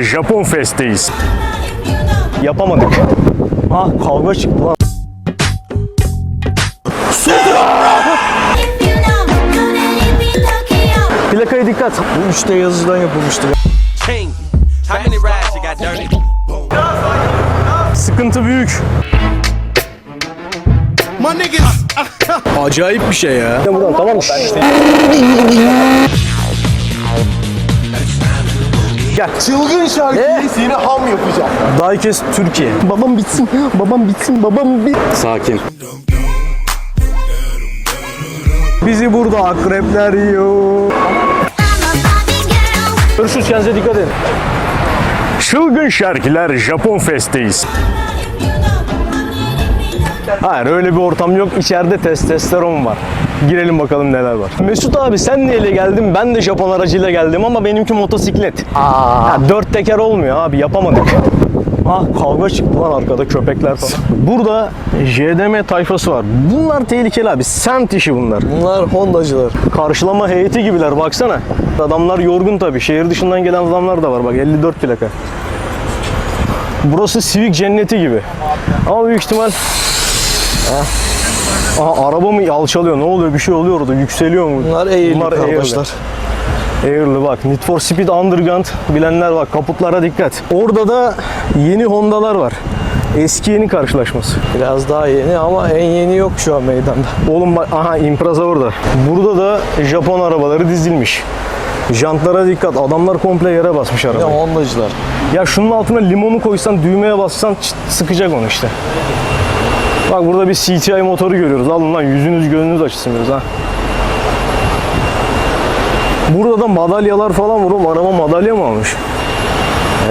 Japon Fest'teyiz. Yapamadık. Ah kavga çıktı lan. Plakaya dikkat. Bu 3D yazıdan yapılmıştı. Sıkıntı büyük. Acayip bir şey ya. Buradan tamam mı? Gel. Çılgın şarkıyı seni ham yapacağım. Diecast Türkiye. Babam bitsin, babam bitsin, babam bit. Sakin. Bizi burada akrepler yiyor. Görüşürüz kendinize dikkat edin. Çılgın şarkılar Japon Fest'teyiz. Hayır öyle bir ortam yok. İçeride testosteron var. Girelim bakalım neler var. Mesut abi sen neyle geldin? Ben de Japon aracıyla geldim ama benimki motosiklet. Ya, dört teker olmuyor abi yapamadık. Ah kavga çıktı lan arkada köpekler falan. Burada JDM tayfası var. Bunlar tehlikeli abi. Semt işi bunlar. Bunlar Hondacılar. Karşılama heyeti gibiler baksana. Adamlar yorgun tabi. Şehir dışından gelen adamlar da var bak 54 plaka. Burası Civic cenneti gibi. Ama büyük ihtimal Aha araba mı alçalıyor? Ne oluyor? Bir şey oluyor orada. Yükseliyor mu? Bunlar eğilir Bunlar eğirli. kardeşler. Air'lı bak. Need for Speed Underground bilenler bak. Kaputlara dikkat. Orada da yeni Honda'lar var. Eski yeni karşılaşması. Biraz daha yeni ama en yeni yok şu an meydanda. Oğlum bak aha Impreza orada. Burada da Japon arabaları dizilmiş. Jantlara dikkat. Adamlar komple yere basmış arabayı. Hondacılar. Ya şunun altına limonu koysan düğmeye bassan çıt, sıkacak onu işte. Bak burada bir CTI motoru görüyoruz. Alın lan yüzünüz gönlünüz açılsın biraz ha. Burada da madalyalar falan var oğlum. Araba madalya mı almış?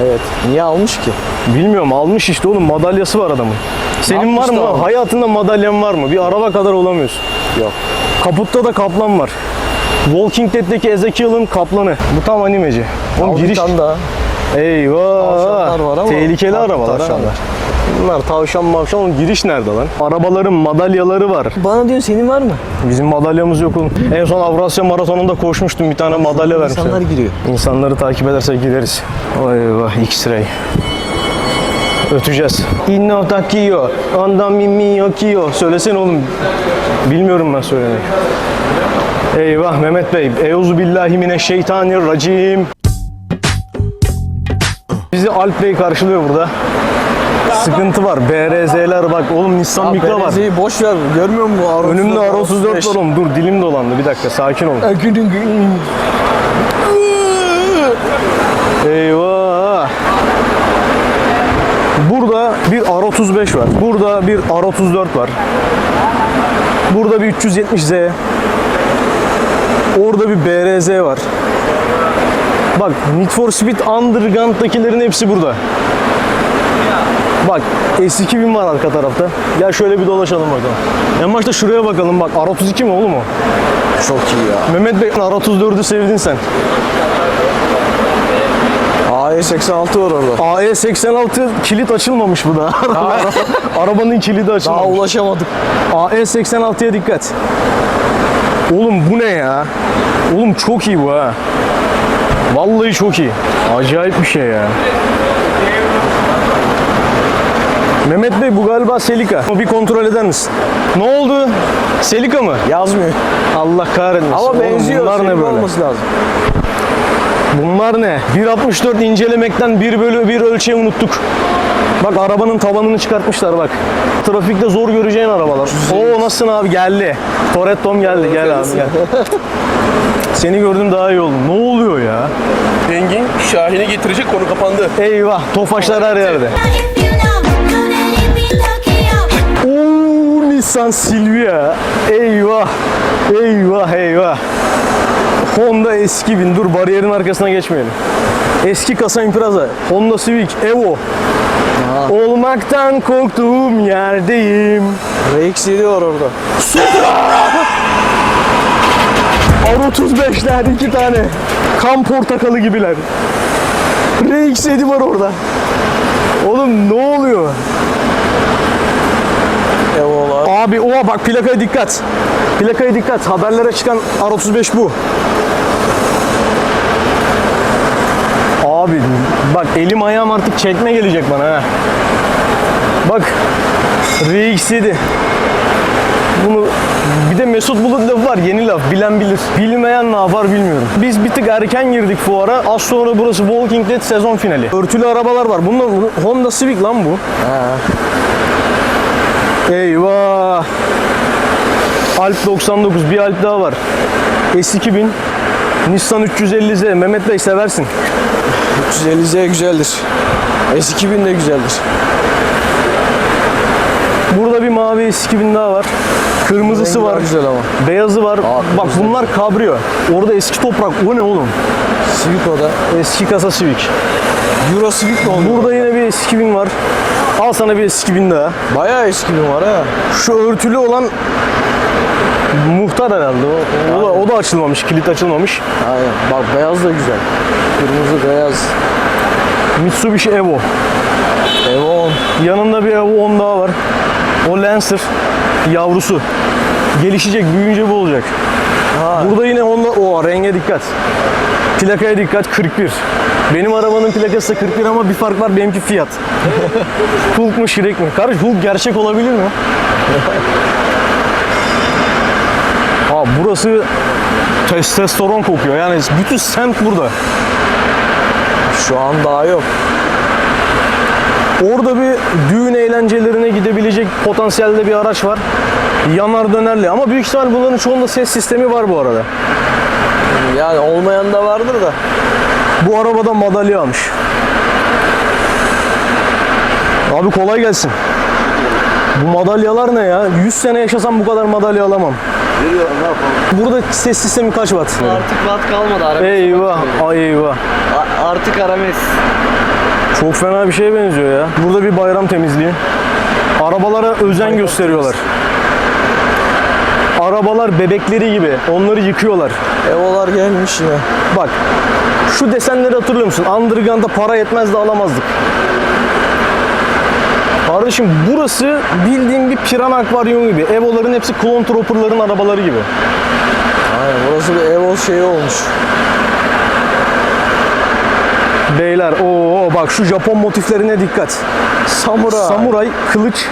Evet. Niye almış ki? Bilmiyorum almış işte oğlum madalyası var adamın. Senin var yapmış da mı? almış? Hayatında madalyan var mı? Bir araba kadar olamıyorsun. Yok. Kaputta da kaplan var. Walking Dead'deki Ezekiel'ın kaplanı. Bu tam animeci. Oğlum Al bir giriş. tane daha. Eyvah. Tavşanlar var ama- Tehlikeli Ha, arabalar ha. tavşanlar. Bunlar tavşan mavşan. Oğlum giriş nerede lan? Arabaların madalyaları var. Bana diyor senin var mı? Bizim madalyamız yok oğlum. En son Avrasya Maratonu'nda koşmuştum. Bir tane madalya vermişler. İnsanlar giriyor. İnsanları takip edersek gideriz. Eyvah X-ray. Öteceğiz. Inno takiyo, ondan mimi yokiyo. Söylesene oğlum. Bilmiyorum ben söylemeyi. Eyvah Mehmet Bey. Euzu billahi mineşşeytanirracim. Bizi Alp Bey karşılıyor burada. Sıkıntı var. BRZ'ler bak oğlum Nissan Micra var. Berezi'yi boş ver. Görmüyor musun? R34, Önümde R34 var oğlum. Dur dilim dolandı. Bir dakika sakin olun. Eyvah. Burada bir R35 var. Burada bir R34 var. Burada bir 370Z. Orada bir BRZ var. Bak Need for Speed Underground'dakilerin hepsi burada. Bak S2000 var arka tarafta. Gel şöyle bir dolaşalım bakalım. En başta şuraya bakalım bak. R32 mi oğlum o? Çok iyi ya. Mehmet Bey R34'ü sevdin sen. AE86 var orada. AE86 kilit açılmamış bu da. Arabanın kilidi Daha açılmamış. ulaşamadık. AE86'ya dikkat. Oğlum bu ne ya? Oğlum çok iyi bu ha. Vallahi çok iyi. Acayip bir şey ya. Mehmet Bey bu galiba Selika. Bir kontrol eder misin? Ne oldu? Selika mı? Yazmıyor. Allah kahretmesin. Ama Oğlum benziyor. Bunlar ne böyle? olması lazım. Bunlar ne? 1.64 incelemekten 1 bölü 1 ölçeği unuttuk. Bak arabanın tabanını çıkartmışlar bak. Trafikte zor göreceğin arabalar. Oo nasılsın abi geldi. Toretto'm geldi gel abi gel. Seni gördüm daha iyi oldu. Ne oluyor ya? Engin Şahin'i getirecek konu kapandı. Eyvah tofaşlar her yerde. Oo Nissan Silvia. Eyvah. Eyvah eyvah. Honda eski bin. Dur bariyerin arkasına geçmeyelim. Eski kasa Impreza. Honda Civic Evo. Olmaktan korktuğum yerdeyim. RX-7 var orada. R35'ler iki tane. Kan portakalı gibiler. RX-7 var orada. Oğlum ne oluyor? Evo'lar. Abi oha bak plakaya dikkat. Plakaya dikkat. Haberlere çıkan R35 bu. Abi Bak elim ayağım artık çekme gelecek bana ha. Bak RX7. Bunu bir de Mesut Bulut lafı var yeni laf bilen bilir. Bilmeyen ne yapar bilmiyorum. Biz bir tık erken girdik fuara. Az sonra burası Walking Dead sezon finali. Örtülü arabalar var. Bunlar Honda Civic lan bu. Eyvah. Alp 99 bir Alp daha var. S2000 Nissan 350Z Mehmet Bey seversin. 350Z güzeldir. S2000 de güzeldir. Burada bir mavi S2000 daha var. Kırmızısı Rengi var. güzel ama. Beyazı var. Bak güzel. bunlar kabrio. Orada eski toprak. O ne oğlum? Civic o da. Eski kasa Civic. Euro Civic oldu? Burada yine bir S2000 var. Al sana bir S2000 daha. Bayağı S2000 var ha. Şu örtülü olan muhtar herhalde. O, o, da, o da açılmamış. Kilit açılmamış. Aynen. Bak beyaz da güzel. Kırmızı beyaz. Mitsubishi Evo. Evo 10. Yanında bir Evo 10 daha var. O Lancer yavrusu. Gelişecek, büyüyünce bu olacak. Ha. Burada yine Honda, o renge dikkat. Plakaya dikkat 41. Benim arabanın plakası da 41 ama bir fark var benimki Fiat. Hulk mu Shrek mi? Kardeş Hulk gerçek olabilir mi? Ha burası testosteron kokuyor. Yani bütün semt burada. Şu an daha yok. Orada bir düğün eğlencelerine gidebilecek potansiyelde bir araç var. Yanar dönerli ama büyük ihtimal bunların çoğunda ses sistemi var bu arada. Yani olmayan da vardır da. Bu arabada madalya almış. Abi kolay gelsin. Bu madalyalar ne ya? 100 sene yaşasam bu kadar madalya alamam. Burada ses sistemi kaç watt? Artık watt kalmadı arabesk. Eyvah, ay eyvah. A- Artık arabesk. Çok fena bir şeye benziyor ya. Burada bir bayram temizliği. Arabalara özen gösteriyorlar. Arabalar bebekleri gibi. Onları yıkıyorlar. Evo'lar gelmiş yine. Bak şu desenleri hatırlıyor musun? Underground'da para yetmez de alamazdık. Kardeşim burası bildiğin bir piran akvaryum gibi. Evo'ların hepsi Clone Trooper'ların arabaları gibi. Aynen burası bir Evo şeyi olmuş. Beyler o bak şu Japon motiflerine dikkat. Samuray. Samuray, kılıç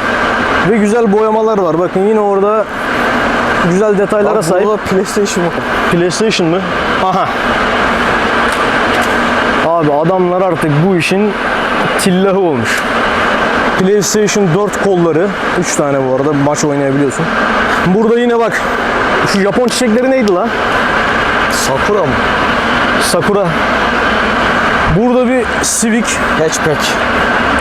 ve güzel boyamalar var. Bakın yine orada güzel detaylara Bak sahip. burada PlayStation var. PlayStation mı? Aha. Abi adamlar artık bu işin tillahı olmuş. PlayStation 4 kolları. 3 tane bu arada maç oynayabiliyorsun. Burada yine bak. Şu Japon çiçekleri neydi la? Sakura mı? Sakura. Burada bir Civic. Hatchback.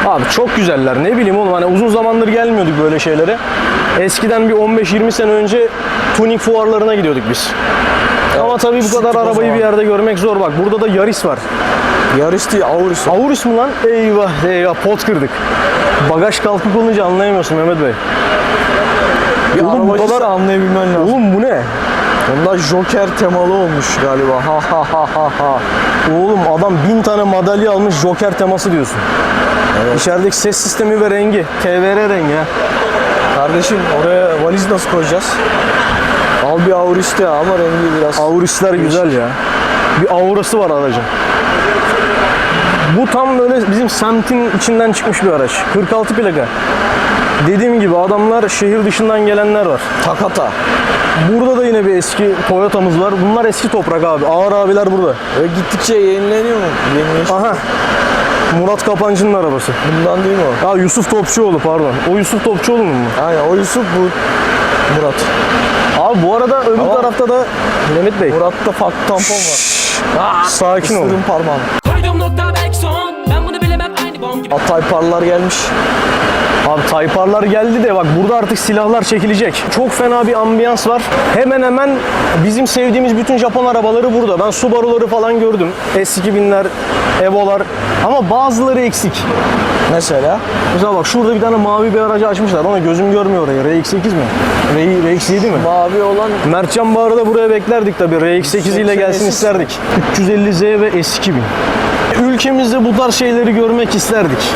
Abi çok güzeller. Ne bileyim oğlum hani uzun zamandır gelmiyorduk böyle şeylere. Eskiden bir 15-20 sene önce tuning fuarlarına gidiyorduk biz. Ama tabii bu kadar arabayı bir yerde görmek zor. Bak burada da Yaris var. Yarış değil Auris. Aurus mu lan? Eyvah eyvah pot kırdık. Bagaj kalkık olunca anlayamıyorsun Mehmet Bey. Bir Oğlum bu kadar- anlayabilmen lazım. Oğlum bu ne? Onlar Joker temalı olmuş galiba. Ha ha ha ha ha. Oğlum adam bin tane madalya almış Joker teması diyorsun. İçerideki ses sistemi ve rengi. TVR rengi ha. Kardeşim oraya valiz nasıl koyacağız? Al bir Auris de ama rengi biraz. Aurisler güzel ya. Bir aurası var aracın. Bu tam böyle bizim semtin içinden çıkmış bir araç. 46 plaka. Dediğim gibi adamlar şehir dışından gelenler var. Takata. Burada da yine bir eski Toyota'mız var. Bunlar eski toprak abi. Ağır abiler burada. Ve gittikçe yenileniyor mu? Yenileş. Aha. Murat Kapancı'nın arabası. Bundan değil mi o? Ya Yusuf Topçuoğlu pardon. O Yusuf Topçuoğlu mu? Aynen o Yusuf bu Murat. Abi bu arada öbür Tamam. tarafta da Mehmet Bey. Murat'ta farklı tampon var. Sakin ol. Isırın bilemem aynı bom gibi Atay parlar gelmiş. Abi Tayparlar geldi de bak burada artık silahlar çekilecek. Çok fena bir ambiyans var. Hemen hemen bizim sevdiğimiz bütün Japon arabaları burada. Ben Subaru'ları falan gördüm. S2000'ler, Evo'lar. Ama bazıları eksik. Mesela. Mesela bak şurada bir tane mavi bir aracı açmışlar. Ona gözüm görmüyor orayı. RX-8 mi? R- RX-7 mi? Mavi olan Mertcan Bağrı da buraya beklerdik tabii. RX-8 ile gelsin isterdik. 350Z ve S2000. Ülkemizde bu tarz şeyleri görmek isterdik.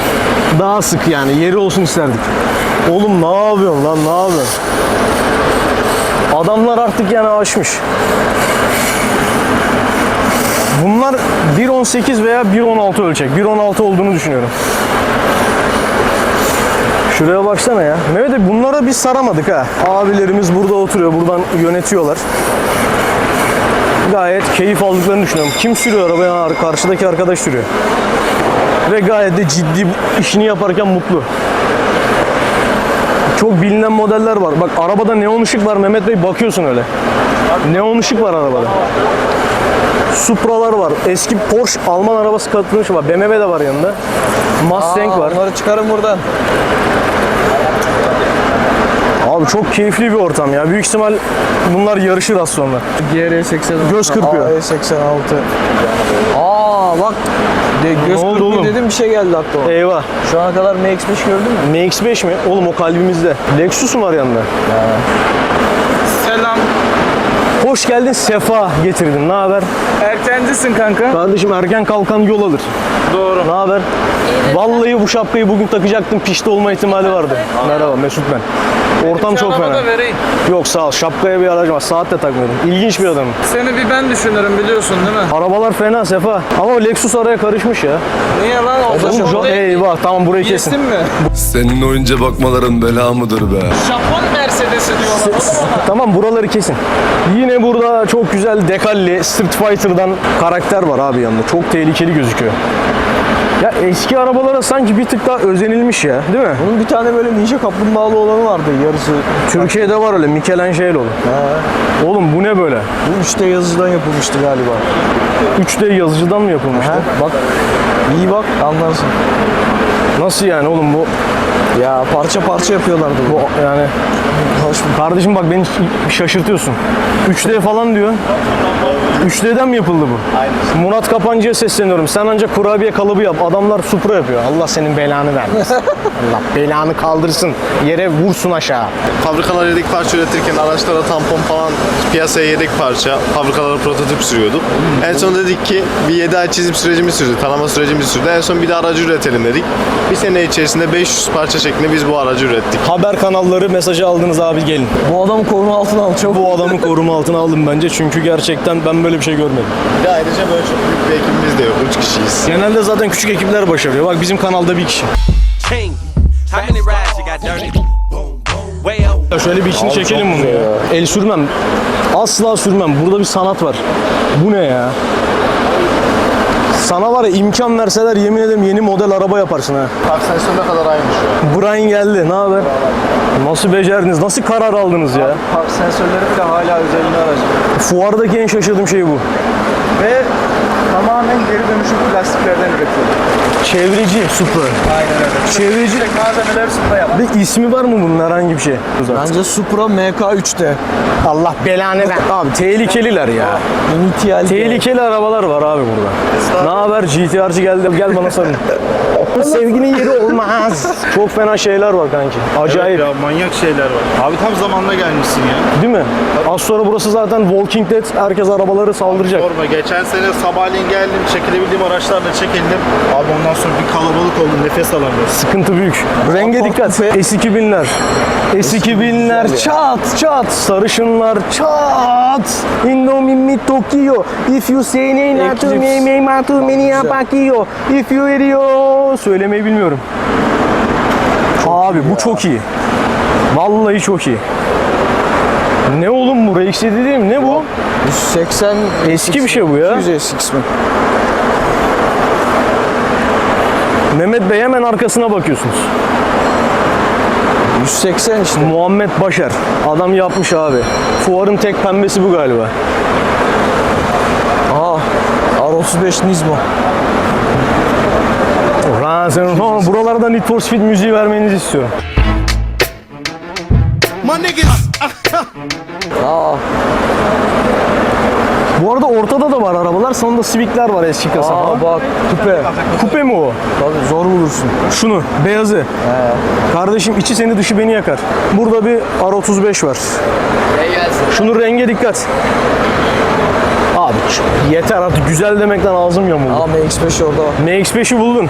Daha sık yani yeri olsun isterdik. Oğlum ne yapıyorsun lan ne yapıyorsun? Adamlar artık yani aşmış. Bunlar 1.18 veya 1.16 ölçek. 1.16 olduğunu düşünüyorum. Şuraya baksana ya. Mehmet bunlara biz saramadık ha. Abilerimiz burada oturuyor. Buradan yönetiyorlar. Gayet keyif aldıklarını düşünüyorum. Kim sürüyor arabayı? Ha, Karşıdaki arkadaş sürüyor. Ve gayet de ciddi işini yaparken mutlu. Çok bilinen modeller var. Bak arabada neon ışık var Mehmet Bey bakıyorsun öyle. Neon ışık var arabada. Supralar var. Eski Porsche Alman arabası katılmış var. BMW de var yanında. Mustang Aa, var. Onları çıkarın buradan. Abi çok keyifli bir ortam ya. Büyük ihtimal bunlar yarışır az sonra. GR86. Göz kırpıyor. AE86. Aa bak. De, göz Ne oldu kırpıyor oğlum? dedim bir şey geldi aklıma. Eyvah. Şu ana kadar MX-5 gördün mü? MX-5 mi? Oğlum o kalbimizde. Lexus mu var yanında? Selam. Hoş geldin Sefa getirdin. Ne haber? Erkencisin kanka. Kardeşim erken kalkan yol alır. Doğru. Ne haber? Vallahi bu şapkayı bugün takacaktım. Pişti olma ihtimali vardı. Merhaba Mesut ben. Ortam çok fena. da vereyim. Yok sağ ol. Şapkaya bir aracım var. Saat de takmıyordum. İlginç bir adamım. Seni bir ben düşünürüm biliyorsun değil mi? Arabalar fena Sefa. Ama Lexus araya karışmış ya. Niye lan? O Oğlum, da jo- eyvah tamam burayı kesin. Mi? Senin oyunca bakmaların bela mıdır be? Japon Tamam buraları kesin. Yine burada çok güzel dekalli Street Fighter'dan karakter var abi yanında. Çok tehlikeli gözüküyor. Ya eski arabalara sanki bir tık daha özenilmiş ya değil mi? Bunun bir tane böyle ninja kaplumbağalı olanı vardı yarısı. Türkiye'de var öyle Michelangelo'lu. Oğlum bu ne böyle? Bu 3D yazıcıdan yapılmıştı galiba. 3D yazıcıdan mı yapılmıştı? Ha, bak. İyi bak anlarsın. Nasıl yani oğlum bu? Ya parça parça yapıyorlardı bu. Bu yani kardeşim bak beni şaşırtıyorsun. 3D falan diyor. 3D'den mi yapıldı bu? Aynen. Murat Kapancı'ya sesleniyorum. Sen ancak kurabiye kalıbı yap. Adamlar supra yapıyor. Allah senin belanı vermesin. Allah belanı kaldırsın. Yere vursun aşağı. Fabrikalar yedek parça üretirken araçlara tampon falan piyasaya yedek parça fabrikalara prototip sürüyorduk. En son dedik ki bir 7 ay çizim sürecimiz sürdü, tanıma sürecimiz sürdü. En son bir de aracı üretelim dedik. Bir sene içerisinde 500 parça şeklinde biz bu aracı ürettik. Haber kanalları mesajı aldınız abi gelin. Bu adamı koruma altına al çabuk. Bu adamı koruma altına aldım bence çünkü gerçekten ben böyle bir şey görmedim. Bir de ayrıca böyle çok büyük bir ekibimiz de yok. 3 kişiyiz. Genelde zaten küçük ekipler başarıyor. Bak bizim kanalda bir kişi. Chain. How many rides you got dirty? Way up. Ya şöyle bir içini çekelim bunu ya. El sürmem. Asla sürmem. Burada bir sanat var. Bu ne ya? Sana var ya imkan verseler yemin ederim yeni model araba yaparsın ha. Park sensörüne kadar aynı şu an. Brian geldi. Ne haber? Nasıl becerdiniz? Nasıl karar aldınız ya? Park sensörleri bile hala özelliğini aracı. Fuardaki en şaşırdığım şey bu. Ve tamamen geri dönüşüm plastiklerden üretiyor. Çevreci Supra. Aynen öyle. Çevreci. Malzemeler Supra yaptı. Bir ismi var mı bunun herhangi bir şey? Bence Supra MK3'te. Allah belanı ver. Abi tehlikeliler ya. Tehlikeli arabalar var abi burada. Ne haber GTR'cı geldi gel bana sarın. Sevginin yeri olmaz. Çok fena şeyler var kanki. Acayip. Ya manyak şeyler var. Abi tam zamanında gelmişsin ya. Değil mi? Az sonra burası zaten Walking Dead. Herkes arabaları saldıracak. Sorma geçen sene sabahleyin geldim çekilebildiğim araçlarla çekildim. Abi ondan sonra bir kalabalık oldu nefes alamıyorum. Sıkıntı büyük. Renge dikkat. S2000'ler. S2000'ler çat çat. Sarışınlar çat. Indomie Tokyo. If you say ne na to me me ma to me ni apakio. If you eriyor. Söylemeyi bilmiyorum. Abi bu çok iyi. Vallahi çok iyi. Ne oğlum bu? RX mi? Ne bu? 180 Eski bir şey bu ya. 200 SX mi? Mehmet Bey hemen arkasına bakıyorsunuz. 180 işte. Muhammed Başar. Adam yapmış abi. Fuarın tek pembesi bu galiba. Aa. R35 Nismo. Sonra buralarda Need for Speed müziği vermenizi istiyorum. Aa. Bu arada ortada da var arabalar. Sonunda Civic'ler var eski kasa Aa bak. Kupe. Kupe mi o? Tabii zor bulursun. Şunu, beyazı. Kardeşim içi seni dışı beni yakar. Burada bir R35 var. Şunun renge dikkat. Abi. Yeter artık güzel demekten ağzım yamuldu. Aa MX-5 orada var. MX-5'i buldun.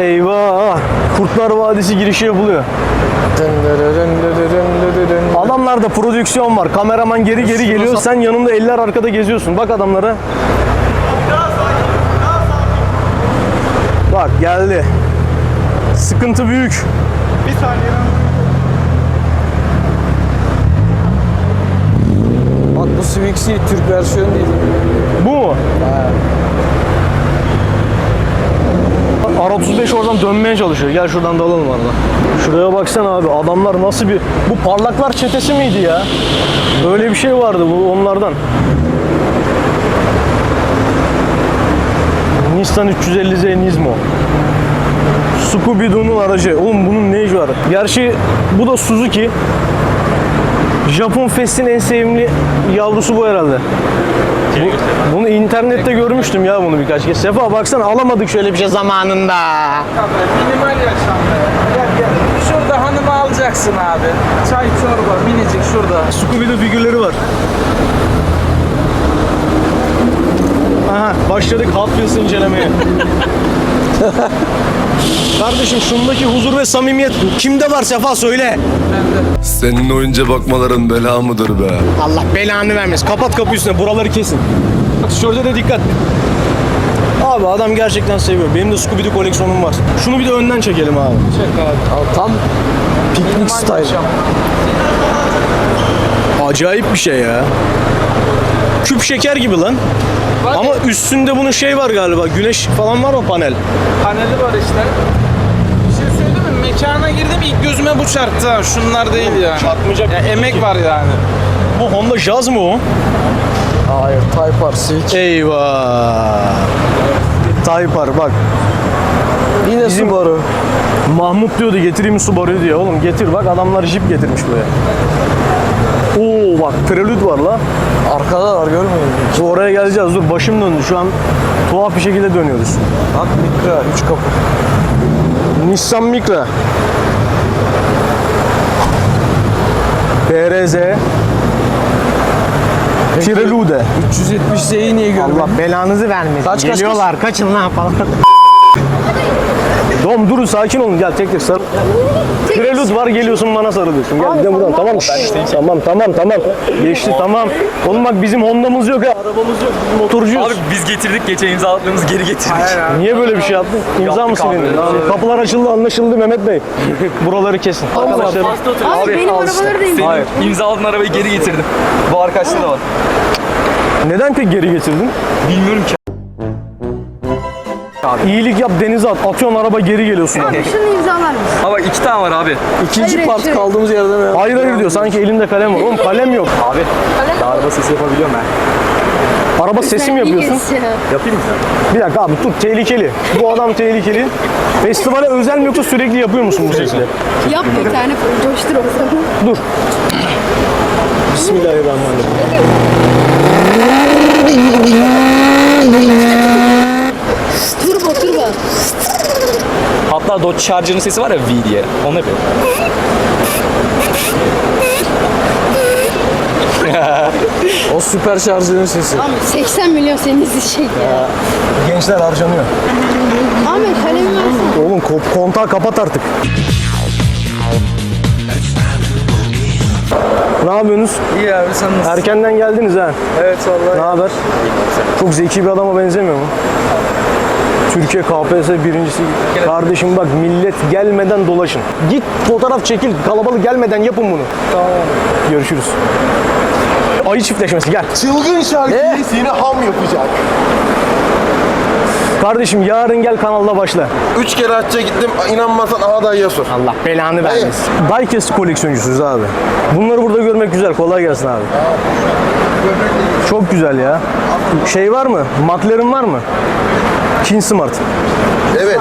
Eyvah! Kurtlar Vadisi girişi yapılıyor. Adamlarda prodüksiyon var. Kameraman geri geri geliyor. Sen yanında eller arkada geziyorsun. Bak adamlara. Bak geldi. Sıkıntı büyük. Bir saniye. Swix'i Türk versiyonu değil. Bu mu? R35 oradan dönmeye çalışıyor. Gel şuradan dalalım arada. Şuraya baksana abi adamlar nasıl bir... Bu parlaklar çetesi miydi ya? Öyle bir şey vardı bu onlardan. Nissan 350Z Nismo. Scooby-Doo'nun aracı. Oğlum bunun ne işi var? Gerçi bu da Suzuki. Japon Fest'in en sevimli yavrusu bu herhalde. Bu- bunu internette görmüştüm ya bunu birkaç kez. Sefa baksana alamadık şöyle bir şey zamanında. Minimal yaşamda. Gel gel. Şurada hanımı alacaksın abi. Çay çorba minicik şurada. Scooby-Doo figürleri var. Aha başladık Hot Wheels incelemeye. Kardeşim şundaki huzur ve samimiyet kimde var Sefa söyle. Senin oyunca bakmaların bela mıdır be? Allah belanı vermesin. Kapat kapıyı üstüne buraları kesin. Tişörte de dikkat. Abi adam gerçekten seviyor. Benim de Scooby-Doo koleksiyonum var. Şunu bir de önden çekelim abi. Al, tam piknik style. Acayip bir şey ya. Küp şeker gibi lan. Ama üstünde bunun şey var galiba. Güneş falan var mı panel? Paneli var işte. Bir şey söyleyeyim mi? Mekana girdim ilk gözüme bu çarptı ha. Şunlar değil yani. Çarpmayacak. Ya, emek var yani. Bu Honda Jazz mı o? Hayır Type R Civic. Eyvah. Type R bak. Yine Bizim- Subaru. Mahmut diyordu getireyim Subaru'yu diye. Oğlum getir bak adamlar Jeep getirmiş buraya. Oo bak Prelude var la. Arkada var görmüyor musun? Oraya geleceğiz. Dur başım döndü. Şu an tuhaf bir şekilde dönüyoruz. Bak Micra 3 kapı. Nissan Micra. PRZ. Prelude. 370Z'yi niye görmüyorsun? Allah belanızı vermesin. Kaç, kaç, Geliyorlar kaçın lan falan. Dom durun sakin olun gel tek tek sarıl. Prelude var geliyorsun bana sarılıyorsun. Gel gel buradan tamam mı? Tamam tamam tamam. Geçti tamam. Oğlum bak bizim Honda'mız yok ya. Arabamız yok. Biz motorcuyuz. Abi biz getirdik geçen imzaladığımız geri getirdik. Niye böyle bir şey yaptın? İmza mı silindin? Kapılar açıldı anlaşıldı Mehmet Bey. Buraları kesin. Arkadaşlar Abi, benim arabaları da indir. Hayır. İmzaladığın arabayı geri getirdim. Bu arkadaşta da var. neden pek geri getirdin? Bilmiyorum ki. İyilik yap denize at. Atıyorsun araba geri geliyorsun. Abi şunu imzalar mısın? Ama iki tane var abi. İkinci Hayır, part hayır. kaldığımız yerden mi? Hayır hayır diyor. Sanki elinde kalem var. Oğlum kalem yok. Abi araba sesi yapabiliyorum ben. Araba sesi mi yapıyorsun? Yapayım mı? Bir dakika abi dur tehlikeli. Bu adam tehlikeli. Festivale özel mi yoksa sürekli yapıyor musun bu sesi? Yap bir tane coştur o zaman. Dur. Bismillahirrahmanirrahim. Turbo. Hatta Dodge Charger'ın sesi var ya V diye. Onu yapıyorum. O süper şarjının sesi. Abi 80 milyon senin izleyecek ya. Gençler harcanıyor. Ahmet kalemi versene. Oğlum ko- kontağı kapat artık. Ne yapıyorsunuz? İyi abi sen nasılsın? Erkenden geldiniz ha. Evet vallahi. Ne haber? Çok zeki bir adama benzemiyor mu? Türkiye KPSS birincisi. Kardeşim bak millet gelmeden dolaşın. Git fotoğraf çekil. Kalabalık gelmeden yapın bunu. Tamam. Görüşürüz. Ayı çiftleşmesi gel. Çılgın şarkıyı seni ham yapacak. Kardeşim yarın gel kanalda başla. Üç kere hacca gittim inanmasan aha dayıya sor. Allah belanı vermesin. Diecast koleksiyoncusuyuz abi. Bunları burada görmek güzel. Kolay gelsin abi. Çok güzel ya. Şey var mı? McLaren var mı? King Smart. Evet.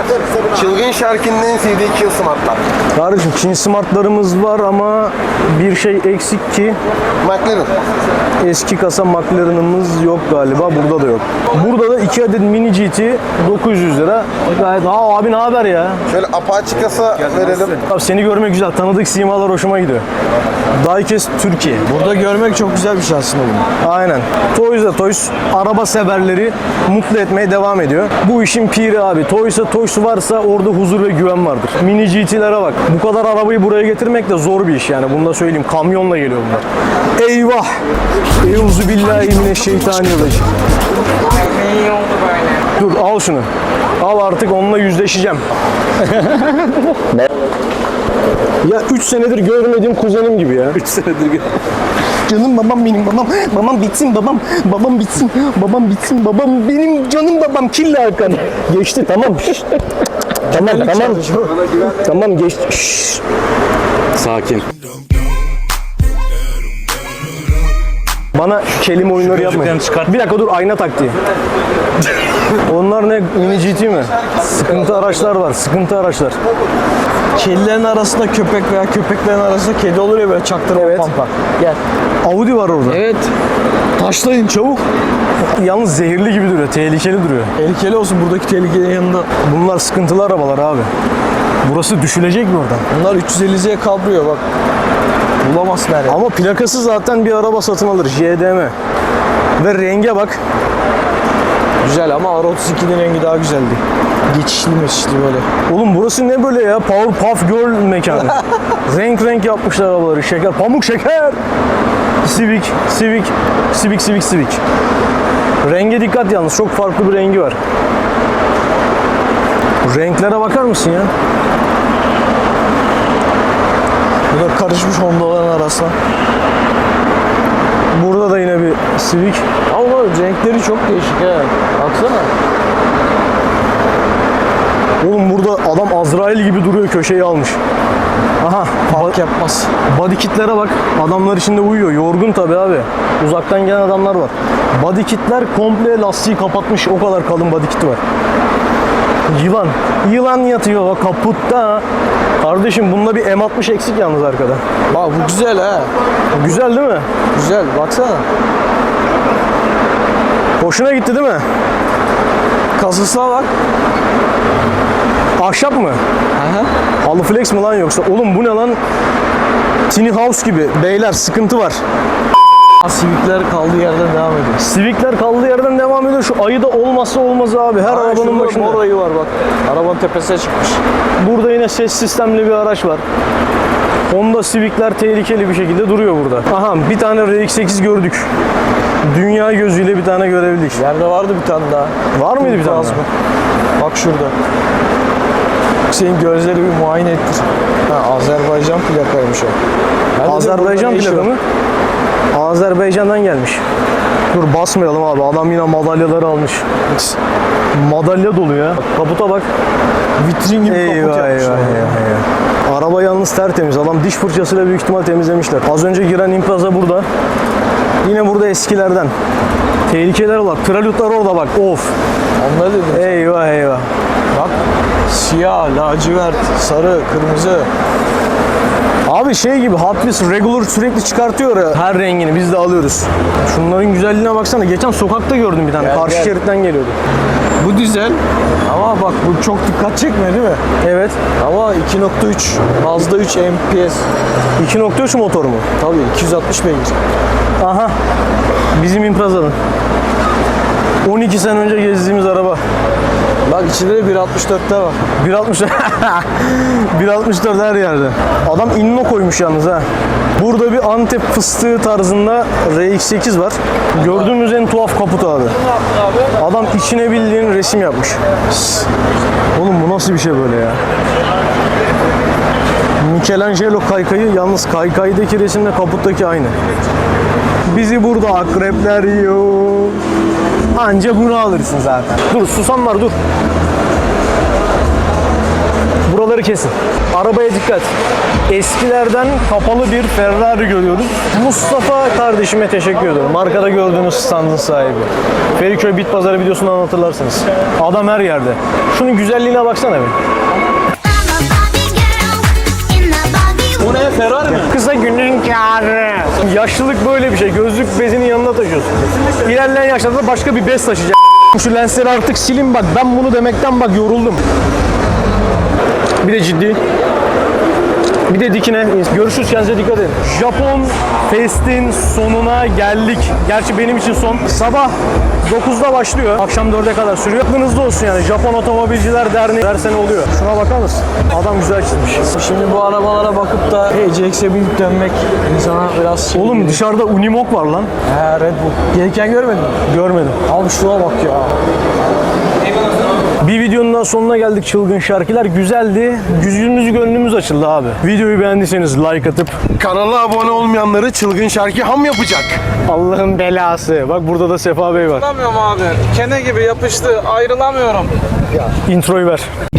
Çılgın şarkının en sevdiği Kill Smart'lar. Kardeşim King Smart'larımız var ama bir şey eksik ki McLaren. eski kasa McLaren'ımız yok galiba. Burada da yok. Burada da 2 adet Mini GT 900 lira. Gayet Aa abi ne haber ya? Şöyle apaçı kasa verelim. Abi seni görmek güzel. Tanıdık simalar hoşuma gidiyor. Diecast Türkiye. Burada görmek çok güzel bir şey aslında bunu. Aynen. Toys'da Toys araba severleri mutlu etmeye devam ediyor. Bu işin piri abi. Toys'da Toys varsa orada huzur ve güven vardır. Mini GT'lere bak. Bu kadar arabayı buraya getirmek de zor bir iş yani. Bunu da söyleyeyim. Kamyonla geliyor bunlar. Eyvah! Euzu billahi mineşşeytanirracim. İyi oldu böyle. Dur al şunu. Al artık onunla yüzleşeceğim. ya 3 senedir görmediğim kuzenim gibi ya. 3 senedir Canım babam benim babam. Babam bitsin babam. Babam bitsin. Babam bitsin babam. Benim canım babam. Killa Hakan. Geçti tamam. Şşt. tamam tamam. Tamam geçti. Şşt. Sakin. Bana kelime oyunları yapmayın. Bir dakika dur ayna taktiği. Onlar ne? Mini GT mi? Sıkıntı araçlar var. Sıkıntı araçlar. Kedilerin arasında köpek veya köpeklerin arasında kedi olur ya böyle çaktırma Evet. pampa. Gel. Audi var orada. Evet. Taşlayın çabuk. Yalnız zehirli gibi duruyor. Tehlikeli duruyor. Tehlikeli olsun buradaki tehlikenin yanında. Bunlar sıkıntılı arabalar abi. Burası düşülecek mi oradan? Bunlar 350'ye kabrıyor bak. Bulamazsın her. Ama plakası zaten bir araba satın alır. JDM. Ve renge bak. Güzel ama R32'nin rengi daha güzeldi. Geçişli meşişli böyle. Oğlum burası ne böyle ya? Powerpuff Girl mekanı. renk renk yapmışlar arabaları. Şeker, pamuk şeker. Civic, Civic, Civic, Civic, Civic. Renge dikkat yalnız. Çok farklı bir rengi var. Renklere bakar mısın ya? Bu da karışmış Honda'ların arasına. Burada da yine bir Civic. Ama renkleri çok değişik ha. Baksana. Oğlum burada adam Azrail gibi duruyor köşeyi almış. Aha Fark yapmaz. body kitlere bak. Adamlar içinde uyuyor. Yorgun tabi abi. Uzaktan gelen adamlar var. Body kitler komple lastiği kapatmış. O kadar kalın body kiti var. Yılan. Yılan yatıyor o kaputta. Kardeşim bunda bir M60 eksik yalnız arkada. Bak bu güzel ha. Güzel değil mi? Güzel baksana. Hoşuna gitti değil mi? Kasasına bak. Ahşap mı? Aha. Halı flex mi lan yoksa? Oğlum bu ne lan? Tiny house gibi. Beyler sıkıntı var. Sivikler kaldığı yerden devam ediyor. Civic'ler kaldığı yerden devam ediyor. Şu ayı da olmazsa olmazı abi. Her arabanın başında. Mor ayı var bak. Arabanın tepesine çıkmış. Burada yine ses sistemli bir araç var. Honda Civic'ler tehlikeli bir şekilde duruyor burada. Aha bir tane RX-8 gördük. Dünya gözüyle bir tane görebildik. Yerde vardı bir tane daha. Var mıydı bir tane Az daha? mı? Bak şurada. Senin gözleri bir muayene ettir. Ha, Azerbaycan plakaymış o. Ben Azerbaycan plaka mı? Azerbaycan'dan gelmiş. Dur basmayalım abi. Adam yine madalyaları almış. Madalya dolu ya. Bak, Kaputa bak. Vitrin gibi Eyvah kaput eyvah, yapmışlar. eyvah, eyvah. Araba yalnız tertemiz. Adam diş fırçasıyla büyük ihtimal temizlemişler. Az önce giren Impreza burada. Yine burada eskilerden. Tehlikeler var. Prelude'lar orada bak. Of. Onları dedim. Eyvah eyvah. Siyah, lacivert, sarı, kırmızı. Abi şey gibi Hot Wheels regular sürekli çıkartıyor ya her rengini biz de alıyoruz. Şunların güzelliğine baksana. Geçen sokakta gördüm bir tane. Gel, Karşı gel. şeritten geliyordu. Bu dizel ama bak bu çok dikkat çekmiyor değil mi? Evet. Ama 2.3 Mazda 3 MPS 2.3 motor mu? tabii 260 beygir. Aha. Bizim Impreza'nın. 12 sene önce gezdiğimiz araba. Bak içinde de 1.64'te var. 1.60 1.64 her yerde. Adam inno koymuş yalnız ha. Burada bir Antep fıstığı tarzında RX-8 var. Gördüğümüz en tuhaf kaput abi. Adam içine bildiğin resim yapmış. Oğlum bu nasıl bir şey böyle ya? Michelangelo kaykayı yalnız kaykaydaki resimle kaputtaki aynı. Bizi burada akrepler yiyor. Anca bunu alırsın zaten. Dur susam var dur. Buraları kesin. Arabaya dikkat. Eskilerden kapalı bir Ferrari görüyoruz. Mustafa kardeşime teşekkür ediyorum. Arkada gördüğünüz standın sahibi. Feriköy Bit Pazarı videosundan hatırlarsınız. Adam her yerde. Şunun güzelliğine baksana bir. Ne Ferrari mi? Kısa günün kârı. Yaşlılık böyle bir şey. Gözlük bezini yanına taşıyorsun. İlerleyen yaşlarda başka bir bez taşıyacak. Şu lensleri artık silin bak. Ben bunu demekten bak yoruldum. Bir de ciddi. Bir de dikine. Görüşürüz kendinize dikkat edin. Japon Fest'in sonuna geldik. Gerçi benim için son. Sabah 9'da başlıyor. Akşam 4'e kadar sürüyor. Aklınızda olsun yani. Japon Otomobilciler Derneği her sene oluyor. Şuna bakar mısın? Adam güzel çizmiş. Şimdi bu arabalara bakıp da HCX'e binip dönmek insana biraz şey Oğlum gelir. dışarıda Unimog var lan. He Red Bull. Gelirken görmedin mi? Görmedim. Abi şuna bak ya. Bir videonun daha sonuna geldik çılgın şarkılar. Güzeldi. Yüzümüz gönlümüz açıldı abi. Videoyu beğendiyseniz like atıp Kanala abone olmayanları çılgın şarkı ham yapacak. Allah'ın belası. Bak burada da Sefa Bey var. Ayrılamıyorum abi. Kene gibi yapıştı. Ayrılamıyorum. Introyu ver.